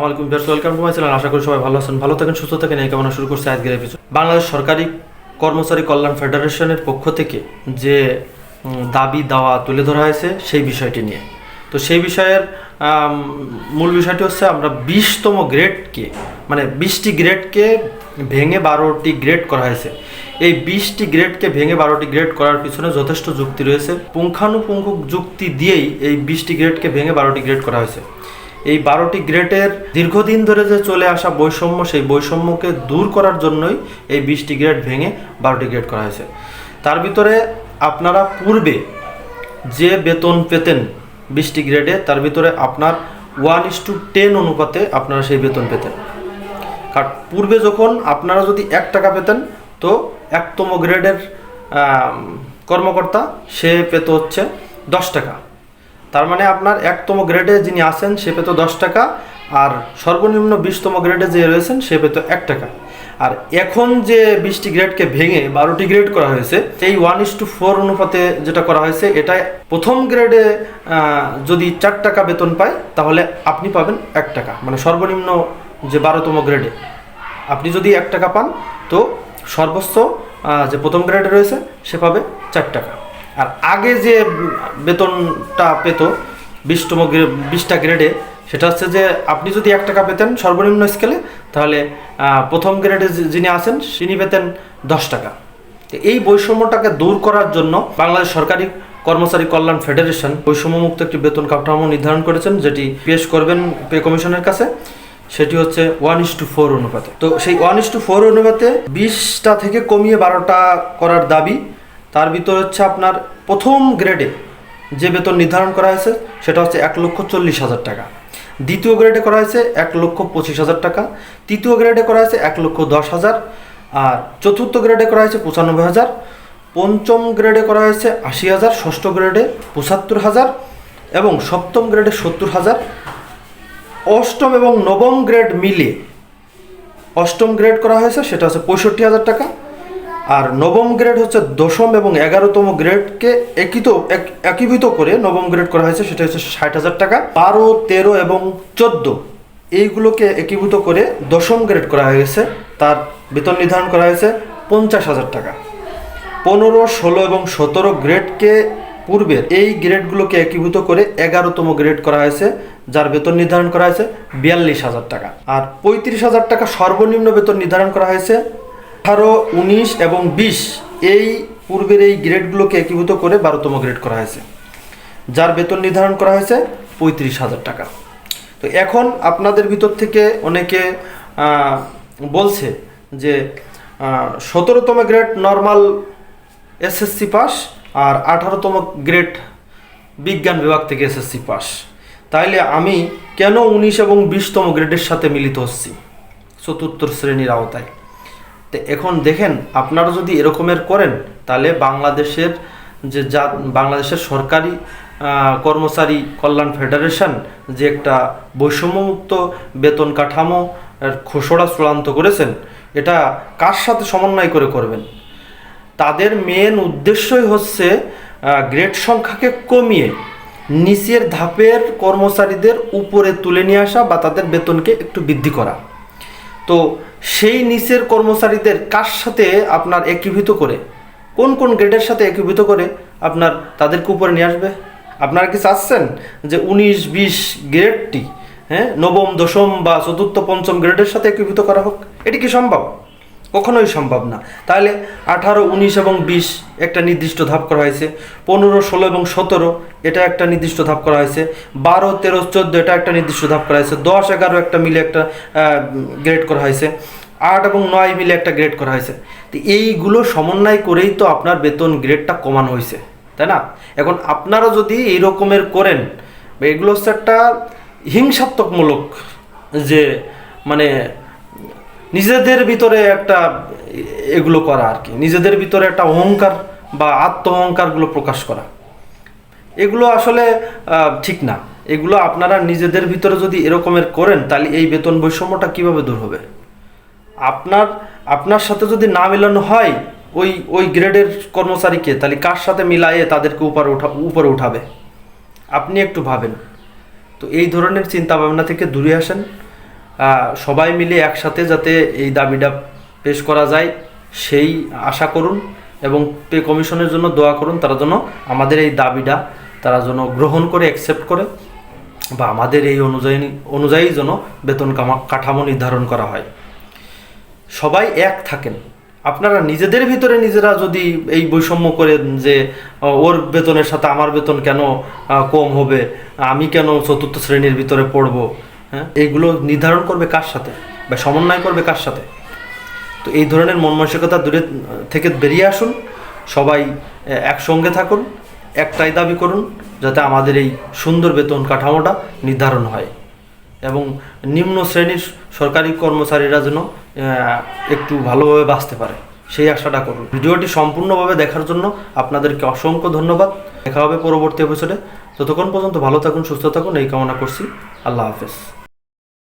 আলাইকুম viewers, welcome to my আশা করি সবাই ভালো আছেন। ভালো থাকেন, সুস্থ থাকেন। এই কামনা শুরু করছে আজকের এপিসোড বাংলাদেশ সরকারি কর্মচারী কল্যাণ ফেডারেশনের পক্ষ থেকে যে দাবি, দাওয়া তুলে ধরা হয়েছে সেই বিষয়টি নিয়ে। তো সেই বিষয়ের মূল বিষয়টি হচ্ছে আমরা বিশতম গ্রেডকে মানে বিশটি গ্রেডকে ভেঙে বারোটি গ্রেড করা হয়েছে। এই বিশটি গ্রেডকে ভেঙে বারোটি গ্রেড করার পিছনে যথেষ্ট যুক্তি রয়েছে। পুঙ্খানুপুঙ্খ যুক্তি দিয়েই এই বিশটি গ্রেডকে ভেঙে বারোটি গ্রেড করা হয়েছে। এই বারোটি গ্রেডের দীর্ঘদিন ধরে যে চলে আসা বৈষম্য, সেই বৈষম্যকে দূর করার জন্যই এই বিশটি গ্রেড ভেঙে বারোটি গ্রেড করা হয়েছে। তার ভিতরে আপনারা পূর্বে যে বেতন পেতেন বিশটি গ্রেডে, তার ভিতরে আপনার ওয়ান ইস টু টেন অনুপাতে আপনারা সেই বেতন পেতেন। কারণ পূর্বে যখন আপনারা যদি এক টাকা পেতেন, তো একতম গ্রেডের কর্মকর্তা সে পেত হচ্ছে দশ টাকা। তার মানে আপনার একতম গ্রেডে যিনি আছেন, সে পেত দশ টাকা, আর সর্বনিম্ন বিশতম গ্রেডে যে রয়েছেন, সে পেত এক টাকা। আর এখন যে বিশটি গ্রেডকে ভেঙে বারোটি গ্রেড করা হয়েছে, এই ওয়ান ইস টু ফোর অনুপাতে যেটা করা হয়েছে এটা প্রথম গ্রেডে যদি চার টাকা বেতন পায়, তাহলে আপনি পাবেন এক টাকা মানে সর্বনিম্ন যে বারোতম গ্রেডে আপনি যদি এক টাকা পান, তো সর্বোচ্চ যে প্রথম গ্রেডে রয়েছে, সে পাবে চার টাকা। আর আগে যে বেতনটা পেত, বিশতম বিশটা গ্রেডে সেটা হচ্ছে যে আপনি যদি এক টাকা পেতেন সর্বনিম্ন স্কেলে তাহলে প্রথম গ্রেডে যিনি আছেন, তিনি পেতেন দশ টাকা। এই বৈষম্যটাকে দূর করার জন্য বাংলাদেশ সরকারি কর্মচারী কল্যাণ ফেডারেশন বৈষম্যমুক্ত একটি বেতন কাঠামো নির্ধারণ করেছেন, যেটি পেশ করবেন পে কমিশনের কাছে। সেটি হচ্ছে ওয়ান ইস টু ফোর অনুপাতে। তো সেই ওয়ান ইস টু ফোর অনুপাতে বিশটা থেকে কমিয়ে বারোটা করার দাবি তার ভিতর হচ্ছে আপনার প্রথম গ্রেডে যে বেতন নির্ধারণ করা হয়েছে, সেটা হচ্ছে এক লক্ষ চল্লিশ হাজার টাকা। দ্বিতীয় গ্রেডে করা হয়েছে এক লক্ষ পঁচিশ হাজার টাকা। তৃতীয় গ্রেডে করা হয়েছে এক লক্ষ দশ হাজার। আর চতুর্থ গ্রেডে করা হয়েছে পঁচানব্বই হাজার। পঞ্চম গ্রেডে করা হয়েছে আশি হাজার। ষষ্ঠ গ্রেডে পঁচাত্তর হাজার এবং সপ্তম গ্রেডে সত্তর হাজার। অষ্টম এবং নবম গ্রেড মিলে অষ্টম গ্রেড করা হয়েছে, সেটা হচ্ছে পঁয়ষট্টি হাজার টাকা। আর নবম গ্রেড হচ্ছে দশম এবং এগারোতম গ্রেডকে একিত এক- একীভূত করে নবম গ্রেড করা হয়েছে, সেটা হচ্ছে ষাট হাজার টাকা। বারো, তেরো এবং চোদ্দ, এইগুলোকে একীভূত করে দশম গ্রেড করা হয়েছে। তার বেতন নির্ধারণ করা হয়েছে পঞ্চাশ হাজার টাকা। পনেরো, ষোলো এবং সতেরো গ্রেডকে পূর্বের এই গ্রেডগুলোকে একীভূত করে এগারোতম গ্রেড করা হয়েছে, যার বেতন নির্ধারণ করা হয়েছে বিয়াল্লিশ হাজার টাকা। আর পঁয়ত্রিশ হাজার টাকা সর্বনিম্ন বেতন নির্ধারণ করা হয়েছে আঠারো, উনিশ এবং বিশ এই পূর্বের এই গ্রেডগুলোকে একীভূত করে বারোতম গ্রেড করা হয়েছে। যার বেতন নির্ধারণ করা হয়েছে পঁয়ত্রিশ হাজার টাকা। তো এখন আপনাদের ভিতর থেকে অনেকে বলছে যে সতেরোতম গ্রেড নর্মাল এসএসসি পাস আর আঠারোতম গ্রেড বিজ্ঞান বিভাগ থেকে এসএসসি পাস। তাইলে আমি কেন উনিশ এবং বিশতম গ্রেডের সাথে মিলিত হচ্ছি? চতুর্থ শ্রেণির আওতায়। তো এখন দেখেন, আপনারা যদি এরকমের করেন, তাহলে বাংলাদেশের যে যা বাংলাদেশের সরকারি কর্মচারী কল্যাণ ফেডারেশন যে একটা বৈষম্যমুক্ত বেতন কাঠামো খসড়া চূড়ান্ত করেছেন, এটা কার সাথে সমন্বয় করে করবেন? তাদের মেন উদ্দেশ্যই হচ্ছে গ্রেড সংখ্যাকে কমিয়ে নিচের ধাপের কর্মচারীদের উপরে তুলে নিয়ে আসা বা তাদের বেতনকে একটু বৃদ্ধি করা। তো সেই নিচের কর্মচারীদের কার সাথে আপনার একীভূত করে? কোন কোন গ্রেডের সাথে একীভূত করে আপনার তাদেরকে উপরে নিয়ে আসবে? আপনারা কি চাচ্ছেন যে উনিশ, বিশ গ্রেডটি হ্যাঁ নবম, দশম বা চতুর্থ, পঞ্চম গ্রেডের সাথে একীভূত করা হোক? এটি কি সম্ভব? কখনোই সম্ভব না। তাহলে আঠারো, উনিশ এবং বিশ একটা নির্দিষ্ট ধাপ করা হয়েছে। পনেরো, ষোলো এবং সতেরো এটা একটা নির্দিষ্ট ধাপ করা হয়েছে। বারো, তেরো, চোদ্দ এটা একটা নির্দিষ্ট ধাপ করা হয়েছে। দশ, এগারো একটা মিলে একটা গ্রেড করা হয়েছে। আট এবং নয় মিলে একটা গ্রেড করা হয়েছে। তো এইগুলো সমন্বয় করেই তো আপনার বেতন গ্রেডটা কমানো হয়েছে, তাই না? এখন আপনারা যদি এই রকমের করেন, এগুলো হচ্ছে একটা হিংসাত্মকমূলক যে মানে নিজেদের ভিতরে একটা এগুলো করা আর কি। নিজেদের ভিতরে একটা অহংকার বা আত্ম অহংকারগুলো প্রকাশ করা। এগুলো আসলে ঠিক না। এগুলো আপনারা নিজেদের ভিতরে যদি এরকমের করেন, তাহলে এই বেতন বৈষম্যটা কীভাবে দূর হবে? আপনার আপনার সাথে যদি না মেলানো হয়, ওই ওই গ্রেডের কর্মচারীকে তাহলে কার সাথে মিলায়ে তাদেরকে উপরে উঠা, উপরে উঠাবে? আপনি একটু ভাবেন। তো এই ধরনের চিন্তা ভাবনা থেকে দূরে আসেন। সবাই মিলে একসাথে যাতে এই দাবিটা পেশ করা যায়, সেই আশা করুন এবং পে কমিশনের জন্য দোয়া করুন, তারা যেন আমাদের এই দাবিটা তারা যেন গ্রহণ করে অ্যাকসেপ্ট করে বা আমাদের এই অনুযায়ী অনুযায়ী যেন বেতন কাঠামো নির্ধারণ করা হয়। সবাই এক থাকেন। আপনারা নিজেদের ভিতরে নিজেরা যদি এই বৈষম্য করেন যে ওর বেতনের সাথে আমার বেতন কেন কম হবে, আমি কেন চতুর্থ শ্রেণির ভিতরে পড়ব? হ্যাঁ? এইগুলো নির্ধারণ করবে কার সাথে? বা সমন্বয় করবে কার সাথে? তো এই ধরনের মন মানসিকতা দূরে থেকে বেরিয়ে আসুন। সবাই একসঙ্গে থাকুন, একটাই দাবি করুন, যাতে আমাদের এই সুন্দর বেতন কাঠামোটা নির্ধারণ হয়। এবং নিম্ন শ্রেণির সরকারি কর্মচারীরা যেন একটু ভালোভাবে বাঁচতে পারে, সেই আশাটা করুন। ভিডিওটি সম্পূর্ণভাবে দেখার জন্য আপনাদেরকে অসংখ্য ধন্যবাদ। দেখা হবে পরবর্তী এপিসোডে ততক্ষণ পর্যন্ত ভালো থাকুন, সুস্থ থাকুন, এই কামনা করছি। আল্লাহ হাফেজ।